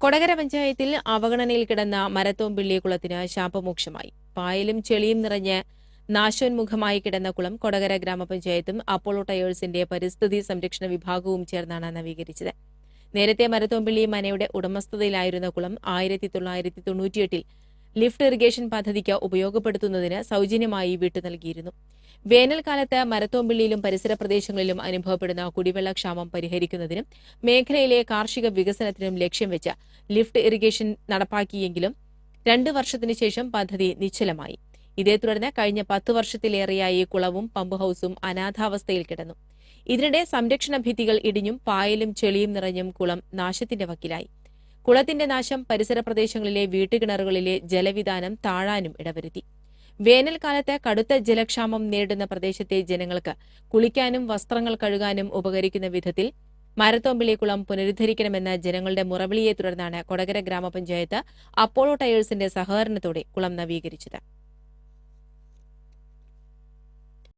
കൊടകര പഞ്ചായത്തിൽ അവഗണനയിൽ കിടന്ന മരത്തോമ്പിള്ളി കുളത്തിന് ശാപമോക്ഷമായി. പായലും ചെളിയും നിറഞ്ഞ് നാശോന്മുഖമായി കിടന്ന കുളം കൊടകര ഗ്രാമപഞ്ചായത്തും അപ്പോളോ ടയേഴ്സിന്റെ പരിസ്ഥിതി സംരക്ഷണ വിഭാഗവും ചേർന്നാണ് നവീകരിച്ചത്. നേരത്തെ മരത്തോമ്പിള്ളി മനയുടെ ഉടമസ്ഥതയിലായിരുന്ന കുളം ആയിരത്തി തൊള്ളായിരത്തി തൊണ്ണൂറ്റിയെട്ടിൽ ലിഫ്റ്റ് ഇറിഗേഷൻ പദ്ധതിക്ക് ഉപയോഗപ്പെടുത്തുന്നതിന് സൗജന്യമായി വിട്ടു നൽകിയിരുന്നു. വേനൽക്കാലത്ത് മരത്തോമ്പിള്ളിയിലും പരിസര പ്രദേശങ്ങളിലും അനുഭവപ്പെടുന്ന കുടിവെള്ളക്ഷാമം പരിഹരിക്കുന്നതിനും മേഖലയിലെ കാർഷിക വികസനത്തിനും ലക്ഷ്യം വെച്ച് ലിഫ്റ്റ് ഇറിഗേഷൻ നടപ്പാക്കിയെങ്കിലും രണ്ട് വർഷത്തിനു ശേഷം പദ്ധതി നിശ്ചലമായി. ഇതേ തുടർന്ന് കഴിഞ്ഞ പത്ത് വർഷത്തിലേറെയായി കുളവും പമ്പ് ഹൌസും അനാഥാവസ്ഥയിൽ കിടന്നു. ഇതിനിടെ സംരക്ഷണ ഭിത്തികൾ ഇടിഞ്ഞും പായലും ചെളിയും നിറഞ്ഞും കുളം നാശത്തിന്റെ വക്കിലായി. കുളത്തിന്റെ നാശം പരിസര പ്രദേശങ്ങളിലെ വീട്ടുകിണറുകളിലെ ജലവിധാനം താഴാനും ഇടവരുത്തി. വേനൽക്കാലത്ത് കടുത്ത ജലക്ഷാമം നേരിടുന്ന പ്രദേശത്തെ ജനങ്ങൾക്ക് കുളിക്കാനും വസ്ത്രങ്ങൾ കഴുകാനും ഉപകരിക്കുന്ന വിധത്തിൽ മരത്തോമ്പിളി കുളം പുനരുദ്ധരിക്കണമെന്ന ജനങ്ങളുടെ മുറവിളിയെ തുടർന്നാണ് കൊടകര ഗ്രാമപഞ്ചായത്ത് അപ്പോളോ ടയേഴ്സിന്റെ സഹകരണത്തോടെ കുളം നവീകരിച്ചത്.